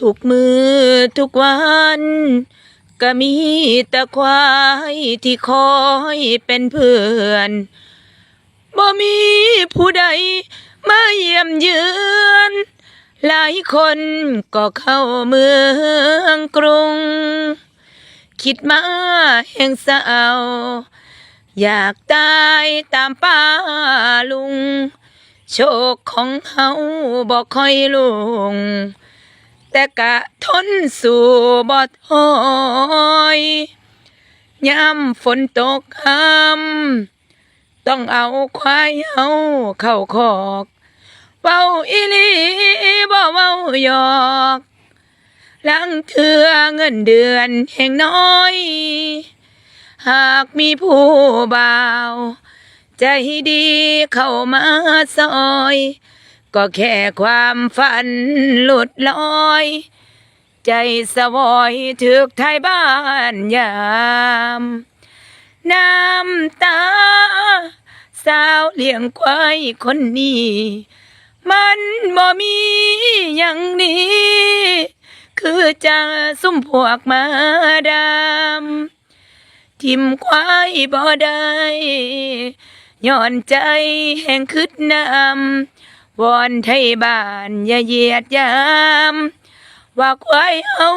ทุกมือทุกวัน ก็มีต่ควายที่คอยเป็นเพื่อนบ่มีผู้ใดมาเยี่ยมเยือนหลายคนก็เข้าเมืองกรุง คิดมาแห่งเศร้าอยากตายตามป้าลุง โชคของเฮาบอกค่อยลุง แต่กะทนสู่บ่ถอยยามฝนตกห้ำต้องเอาควายเฮาเข้าคอกเว้าอีลีบ่เว้าหยอกลังเทือเงินเดือนแห่งน้อย หากมีผู้บ่าว ใจดีเข้ามาซอย ก็แค่ความฝันหลุดลอย ใจสวอยถึกไทยบ้านยาม น้ำตา สาวเลี้ยงควายคนนี้ มันบ่มีอย่างนี้ คือจะซุ่มพวกมาดำทิมควายบ่ได้ย้อนใจแห่งคืดน้ำ วอนไทยบ้านอย่าเหยียดยาม ว่าควายเฮา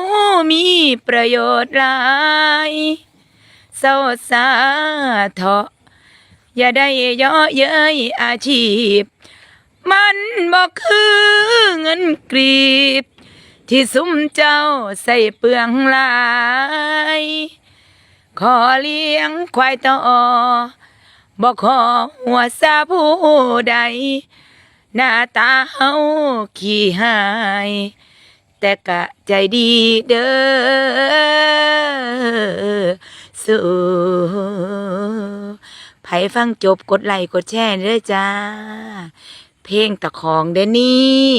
มีประโยชน์หลายเศร้าสาเถาะอย่าได้เย่อเย้ยอาชีพ มันบอกคือเงินกรีบ ที่ซุ้มเจ้าใส่เปลืองลาย ขอเลี้ยงควายต่อบอกขอหัวซาผู้ใด หน้าตาเฮาขี้หาย แต่กะใจดีเด้อสู้ไผฟังจบกดไลค์กดแชร์เด้อจ้า เพลงตะของเด้นี่